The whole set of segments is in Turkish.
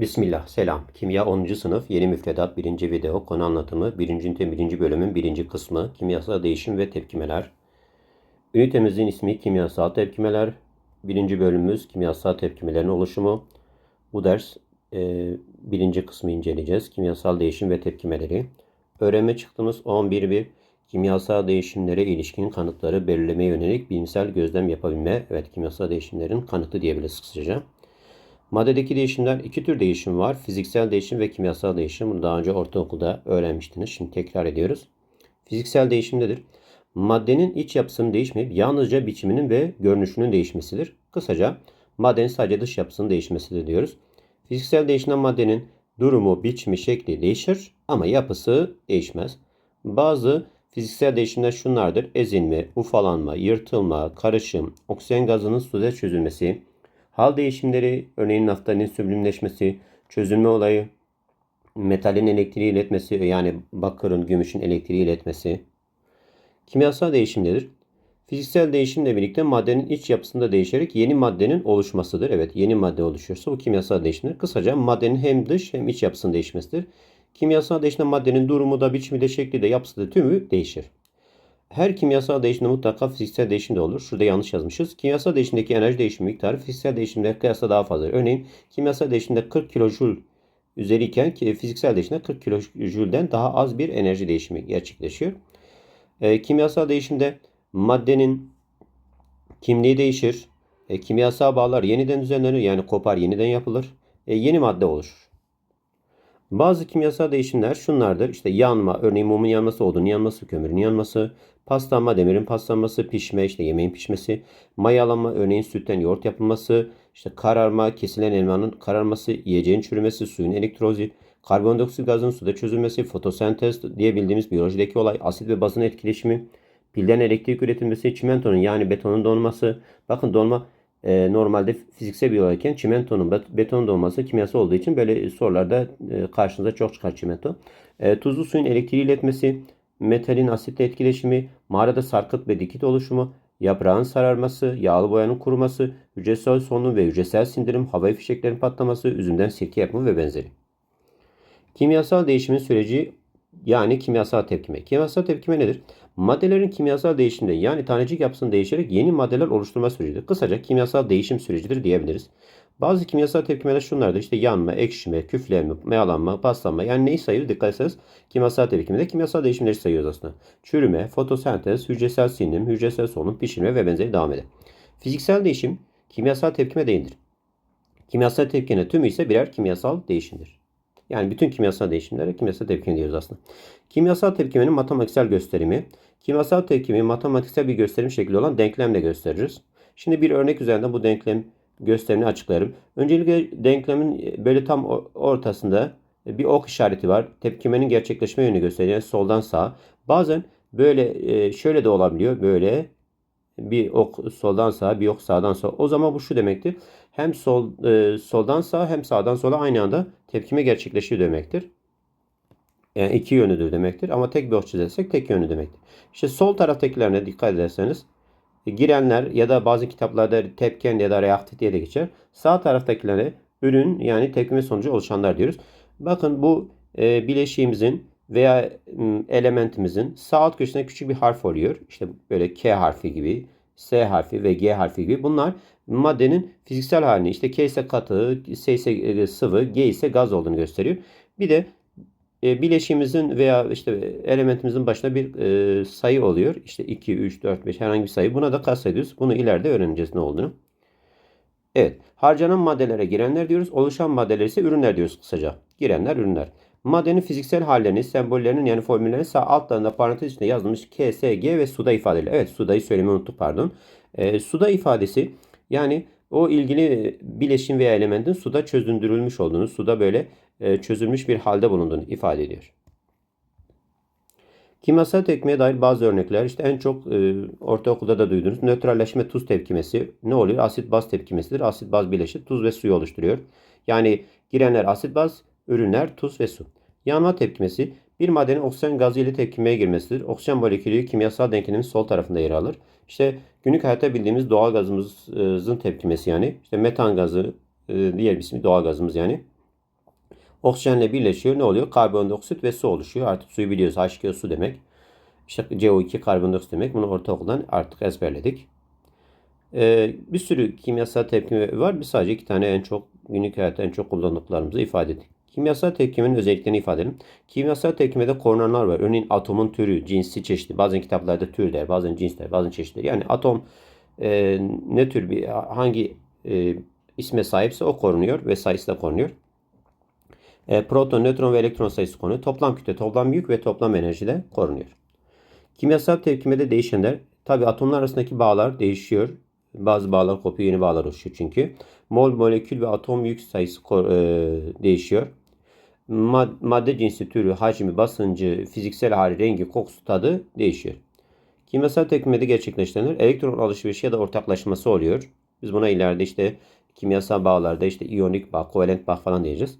Bismillah, selam. Kimya 10. sınıf yeni müfredat 1. video konu anlatımı 1. ünite 1. bölümün 1. kısmı kimyasal değişim ve tepkimeler. Ünitemizin ismi kimyasal tepkimeler. 1. bölümümüz kimyasal tepkimelerin oluşumu. Bu ders e, 1. kısmı inceleyeceğiz. Kimyasal değişim ve tepkimeleri. Öğrenme çıktığımız 11.1 kimyasal değişimlere ilişkin kanıtları belirlemeye yönelik bilimsel gözlem yapabilme. Evet kimyasal değişimlerin kanıtı diyebiliriz kısaca. Maddedeki değişimler iki tür değişim var. Fiziksel değişim ve kimyasal değişim. Bunu daha önce ortaokulda öğrenmiştiniz. Şimdi tekrar ediyoruz. Fiziksel değişim nedir? Maddenin iç yapısının değişmeyip yalnızca biçiminin ve görünüşünün değişmesidir. Kısaca maddenin sadece dış yapısının değişmesidir diyoruz. Fiziksel değişimden maddenin durumu, biçimi, şekli değişir ama yapısı değişmez. Bazı fiziksel değişimler şunlardır. Ezilme, ufalanma, yırtılma, karışım, oksijen gazının suda çözülmesi, Hal değişimleri, örneğin naftalin süblimleşmesi, çözülme olayı, metalin elektriği iletmesi yani bakırın, gümüşün elektriği iletmesi. Kimyasal değişimleri Fiziksel değişimle birlikte maddenin iç yapısında değişerek yeni maddenin oluşmasıdır. Evet yeni madde oluşuyorsa bu kimyasal değişimdir. Kısaca maddenin hem dış hem iç yapısının değişmesidir. Kimyasal değişimde maddenin durumu da, biçimi de, şekli de, yapısı da tümü değişir. Her kimyasal değişimde mutlaka fiziksel değişim de olur. Şurada yanlış yazmışız. Kimyasal değişimdeki enerji değişimi miktarı fiziksel değişimde kıyasla daha fazla. Örneğin kimyasal değişimde 40 kilojül üzeriyken ki fiziksel değişimde 40 kilojülden daha az bir enerji değişimi gerçekleşiyor. E, kimyasal değişimde maddenin kimliği değişir. E, kimyasal bağlar yeniden düzenlenir yani kopar yeniden yapılır. E, yeni madde oluşur. Bazı kimyasal değişimler şunlardır. İşte yanma, örneğin mumun yanması, odun yanması, kömürün yanması, paslanma, demirin paslanması, pişme, işte yemeğin pişmesi, mayalanma, örneğin sütten yoğurt yapılması, işte kararma, kesilen elmanın kararması, yiyeceğin çürümesi, suyun elektrozi, karbondioksit gazının suda çözülmesi, fotosentez diye bildiğimiz biyolojideki olay, asit ve bazın etkileşimi, pilden elektrik üretilmesi, çimentonun yani betonun donması. Bakın donma e, normalde fiziksel bir olayken çimentonun beton dolması kimyası olduğu için böyle sorularda e, karşınıza çok çıkar çimento. E, tuzlu suyun elektriği iletmesi, metalin asitle etkileşimi, mağarada sarkıt ve dikit oluşumu, yaprağın sararması, yağlı boyanın kuruması, hücresel solunum ve hücresel sindirim, havai fişeklerin patlaması, üzümden sirke yapımı ve benzeri. Kimyasal değişimin süreci yani kimyasal tepkime. Kimyasal tepkime nedir? Maddelerin kimyasal değişiminde yani tanecik yapısını değişerek yeni maddeler oluşturma sürecidir. Kısaca kimyasal değişim sürecidir diyebiliriz. Bazı kimyasal tepkimeler şunlardır. İşte yanma, ekşime, küflenme, mayalanma, paslanma. Yani neyi sayılır? Dikkat etseniz kimyasal tepkimede kimyasal değişimleri sayıyoruz aslında. Çürüme, fotosentez, hücresel sindirim, hücresel solunum, pişirme ve benzeri devam eder. Fiziksel değişim kimyasal tepkime değildir. Kimyasal tepkine tümü ise birer kimyasal değişimdir. Yani bütün kimyasal değişimlere kimyasal tepkime diyoruz aslında. Kimyasal tepkimenin matematiksel gösterimi. Kimyasal tepkimi matematiksel bir gösterim şekli olan denklemle gösteririz. Şimdi bir örnek üzerinde bu denklem gösterimini açıklarım. Öncelikle denklemin böyle tam ortasında bir ok işareti var. Tepkimenin gerçekleşme yönünü gösteriyor. Soldan sağa. Bazen böyle e, şöyle de olabiliyor. Böyle bir ok soldan sağa, bir ok sağdan sola. O zaman bu şu demektir. Hem sol e, soldan sağa hem sağdan sola aynı anda tepkime gerçekleşiyor demektir. Yani iki yönüdür demektir. Ama tek bir ok çizersek tek yönlü demektir. İşte sol taraftakilerine dikkat ederseniz e, girenler ya da bazı kitaplarda tepken ya da reaktif diye de geçer. Sağ taraftakilere ürün yani tepkime sonucu oluşanlar diyoruz. Bakın bu e, bileşiğimizin veya elementimizin sağ alt köşesinde küçük bir harf oluyor. İşte böyle K harfi gibi, S harfi ve G harfi gibi. Bunlar maddenin fiziksel halini işte K ise katı, S ise e, sıvı, G ise gaz olduğunu gösteriyor. Bir de e, veya işte elementimizin başına bir e, sayı oluyor. İşte 2, 3, 4, 5 herhangi bir sayı. Buna da kaç sayıyoruz. Bunu ileride öğreneceğiz ne olduğunu. Evet. Harcanan maddelere girenler diyoruz. Oluşan maddeler ise ürünler diyoruz kısaca. Girenler ürünler. Maddenin fiziksel hallerini, sembollerinin yani formüllerini sağ altlarında parantez içinde yazılmış K, S, G ve suda ifadeli. Evet sudayı söylemeyi unuttuk pardon. E, suda ifadesi yani o ilgili bileşim veya elementin suda çözündürülmüş olduğunu, suda böyle e, çözülmüş bir halde bulunduğunu ifade ediyor. Kimyasal tepkimeye dair bazı örnekler işte en çok e, ortaokulda da duydunuz. Nötralleşme tuz tepkimesi ne oluyor? Asit baz tepkimesidir. Asit baz bileşir tuz ve suyu oluşturuyor. Yani girenler asit baz, ürünler tuz ve su. Yanma tepkimesi bir maddenin oksijen gazı ile tepkimeye girmesidir. Oksijen molekülü kimyasal denklemin sol tarafında yer alır. İşte günlük hayatta bildiğimiz doğal gazımızın tepkimesi yani. İşte metan gazı, e, diğer ismi doğal gazımız yani. Oksijenle birleşiyor. Ne oluyor? Karbondioksit ve su oluşuyor. Artık suyu biliyoruz. H2O su demek. İşte CO2 karbondioksit demek. Bunu ortaokuldan artık ezberledik. Ee, bir sürü kimyasal tepkime var. Biz sadece iki tane en çok günlük hayatta en çok kullandıklarımızı ifade ettik. Kimyasal tepkimenin özelliklerini ifade edelim. Kimyasal tepkimede korunanlar var. Örneğin atomun türü, cinsi, çeşidi. Bazen kitaplarda tür der, bazen cins der, bazen çeşitler. Yani atom e, ne tür bir hangi e, isme sahipse o korunuyor ve sayısı da korunuyor. E, proton, nötron ve elektron sayısı korunuyor. Toplam kütle, toplam yük ve toplam enerji de korunuyor. Kimyasal tepkimede değişenler, tabi atomlar arasındaki bağlar değişiyor. Bazı bağlar kopuyor, yeni bağlar oluşuyor çünkü. Mol, molekül ve atom yük sayısı e, değişiyor. Madde cinsi, türü, hacmi, basıncı, fiziksel hali, rengi, kokusu, tadı değişiyor. Kimyasal tepkimede gerçekleştirilir. Elektron alışverişi ya da ortaklaşması oluyor. Biz buna ileride işte kimyasal bağlarda işte iyonik bağ, kovalent bağ falan diyeceğiz.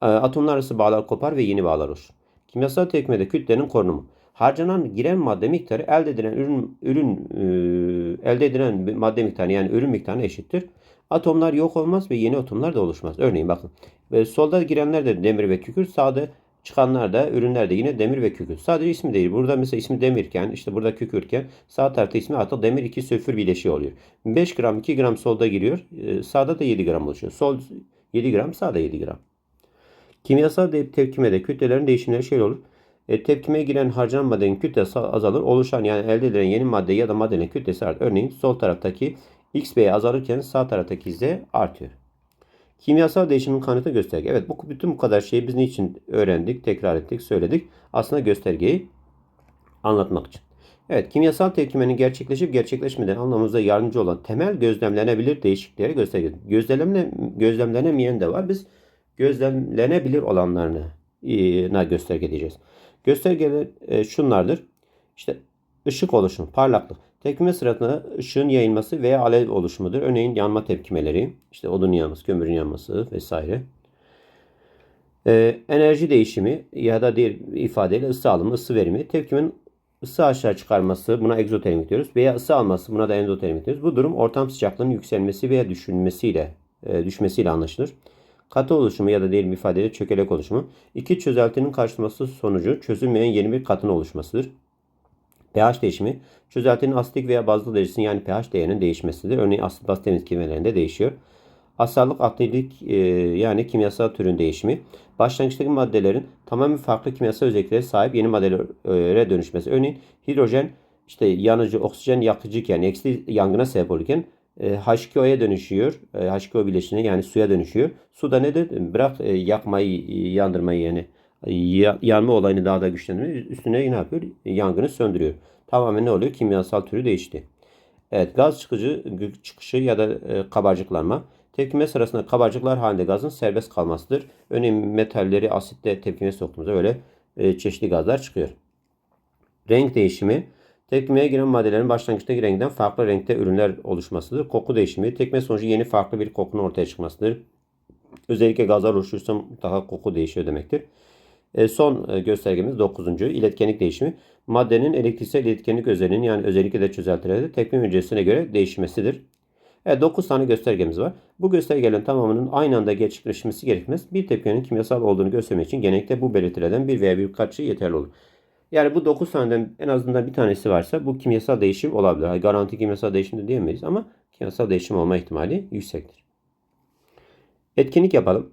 Atomlar arası bağlar kopar ve yeni bağlar oluşur. Kimyasal tepkimede kütlenin korunumu. Harcanan giren madde miktarı elde edilen ürün ürün e, elde edilen madde miktarı yani ürün miktarına eşittir. Atomlar yok olmaz ve yeni atomlar da oluşmaz. Örneğin bakın. Ve solda girenler de demir ve kükürt, sağda çıkanlar da ürünler de yine demir ve kükürt. Sadece ismi değil. Burada mesela ismi demirken, işte burada kükürtken sağ tarafta ismi artık demir 2 sülfür bileşiği oluyor. 5 gram 2 gram solda giriyor. E, sağda da 7 gram oluşuyor. Sol 7 gram, sağda 7 gram. Kimyasal tepkimede kütlelerin değişimleri şöyle olur. E, tepkimeye giren harcanan maddenin kütlesi azalır. Oluşan yani elde edilen yeni madde ya da maddenin kütlesi artar. Örneğin sol taraftaki XB azalırken sağ taraftaki Z artıyor. Kimyasal değişimin kanıtı gösterge. Evet bu bütün bu kadar şeyi biz niçin öğrendik, tekrar ettik, söyledik. Aslında göstergeyi anlatmak için. Evet, kimyasal tepkimenin gerçekleşip gerçekleşmeden anlamamıza yardımcı olan temel gözlemlenebilir değişiklikleri gösterge. Gözlemlene, gözlemlenemeyen de var. Biz gözlemlenebilir olanlarını e, gösterge diyeceğiz. Göstergeler e, şunlardır. İşte ışık oluşumu, parlaklık. Tepkime sırasında ışığın yayılması veya alev oluşumudur. Örneğin yanma tepkimeleri, işte odun yanması, kömürün yanması vesaire. Ee, enerji değişimi ya da diğer ifadeyle ısı alımı, ısı verimi. Tepkimin ısı aşağı çıkarması buna egzotermik diyoruz veya ısı alması buna da endotermik diyoruz. Bu durum ortam sıcaklığının yükselmesi veya düşülmesiyle e, düşmesiyle anlaşılır. Katı oluşumu ya da diğer ifadeyle çökelek oluşumu. İki çözeltinin karşılaması sonucu çözülmeyen yeni bir katın oluşmasıdır pH değişimi çözeltinin asitik veya bazlı derecesinin yani pH değerinin değişmesidir. Örneğin asit baz temizlemelerinde değişiyor. Asallık aktivlik e, yani kimyasal türün değişimi. Başlangıçtaki maddelerin tamamen farklı kimyasal özelliklere sahip yeni maddelere dönüşmesi. Örneğin hidrojen işte yanıcı, oksijen yakıcıyken, eksi yangına sebep olurken e, H2O'ya dönüşüyor. E, H2O bileşiğine yani suya dönüşüyor. Su da nedir? Bırak e, yakmayı, yandırmayı yani yanma olayını daha da güçlendiriyor. Üstüne ne yapıyor? Yangını söndürüyor. Tamamen ne oluyor? Kimyasal türü değişti. Evet gaz çıkıcı çıkışı ya da e, kabarcıklanma. Tepkime sırasında kabarcıklar halinde gazın serbest kalmasıdır. Örneğin metalleri asitle tepkime soktuğumuzda öyle e, çeşitli gazlar çıkıyor. Renk değişimi. Tepkimeye giren maddelerin başlangıçtaki renginden farklı renkte ürünler oluşmasıdır. Koku değişimi. Tepkime sonucu yeni farklı bir kokunun ortaya çıkmasıdır. Özellikle gazlar oluşursa daha koku değişiyor demektir. E, son e, göstergemiz 9. iletkenlik değişimi. Maddenin elektriksel iletkenlik özelliğinin yani özellikle de çözeltilerde tepkim hücresine göre değişmesidir. Evet 9 tane göstergemiz var. Bu göstergelerin tamamının aynı anda gerçekleşmesi gerekmez. Bir tepkinin kimyasal olduğunu göstermek için genellikle bu belirtilerden bir veya birkaçı yeterli olur. Yani bu 9 taneden en azından bir tanesi varsa bu kimyasal değişim olabilir. garanti kimyasal değişim de diyemeyiz ama kimyasal değişim olma ihtimali yüksektir. Etkinlik yapalım.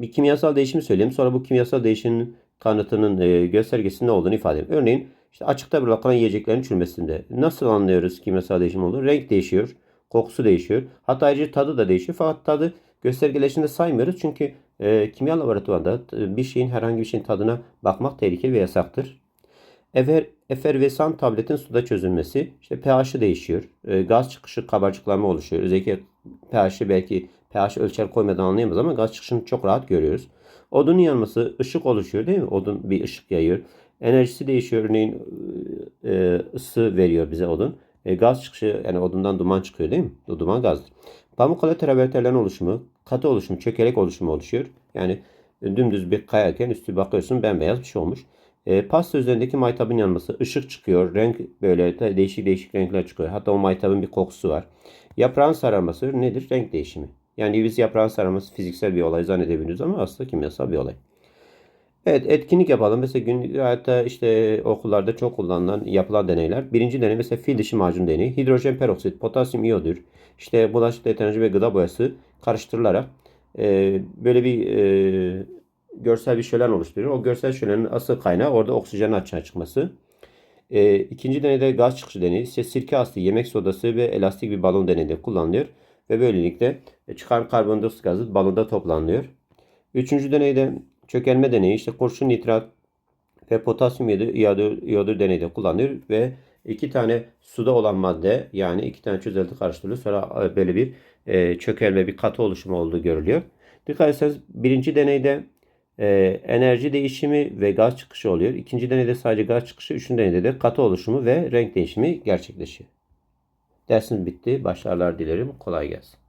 Bir kimyasal değişimi söyleyeyim. Sonra bu kimyasal değişimin kanıtının e, göstergesinin ne olduğunu ifade edeyim. Örneğin işte açıkta bırakılan yiyeceklerin çürümesinde nasıl anlıyoruz kimyasal değişim olduğunu? Renk değişiyor, kokusu değişiyor. Hatta ayrıca tadı da değişiyor. Fakat tadı göstergeleşinde saymıyoruz. Çünkü e, kimya laboratuvarında e, bir şeyin herhangi bir şeyin tadına bakmak tehlikeli ve yasaktır. Efer, efervesan tabletin suda çözülmesi, işte pH'i değişiyor. E, gaz çıkışı kabarcıklanma oluşuyor. Özellikle pH'i belki pH ölçer koymadan anlayamaz ama gaz çıkışını çok rahat görüyoruz. Odunun yanması ışık oluşuyor değil mi? Odun bir ışık yayıyor. Enerjisi değişiyor. Örneğin e, ısı veriyor bize odun. E, gaz çıkışı yani odundan duman çıkıyor değil mi? O duman gazdır. Pamuk travertenlerin oluşumu, katı oluşumu, çökelek oluşumu oluşuyor. Yani e, dümdüz bir kayarken üstü bakıyorsun bembeyaz bir şey olmuş. E, pasta üzerindeki maytabın yanması, ışık çıkıyor, renk böyle değişik değişik renkler çıkıyor. Hatta o maytabın bir kokusu var. Yaprağın sararması nedir? Renk değişimi. Yani biz yaprağın sararması fiziksel bir olay zannedebiliyoruz ama aslında kimyasal bir olay. Evet etkinlik yapalım. Mesela gün hayatta işte okullarda çok kullanılan yapılan deneyler. Birinci deney mesela fil dişi macun deneyi. Hidrojen peroksit, potasyum iyodür. İşte bulaşık deterjanı ve gıda boyası karıştırılarak e, böyle bir e, görsel bir şölen oluşturuyor. O görsel şölenin asıl kaynağı orada oksijenin açığa çıkması. E, ikinci deneyde gaz çıkışı deneyi ise sirke aslı, yemek sodası ve elastik bir balon deneyinde kullanılıyor. Ve böylelikle çıkan karbondioksit gazı balonda toplanıyor. Üçüncü deneyde çökelme deneyi işte kurşun nitrat ve potasyum iyodu deneyde kullanılıyor ve iki tane suda olan madde yani iki tane çözelti karıştırılıyor. Sonra e, böyle bir e, çökelme bir katı oluşumu olduğu görülüyor. Dikkat etseniz birinci deneyde e, enerji değişimi ve gaz çıkışı oluyor. İkinci deneyde sadece gaz çıkışı, üçüncü deneyde de katı oluşumu ve renk değişimi gerçekleşiyor. Dersimiz bitti. Başarılar dilerim. Kolay gelsin.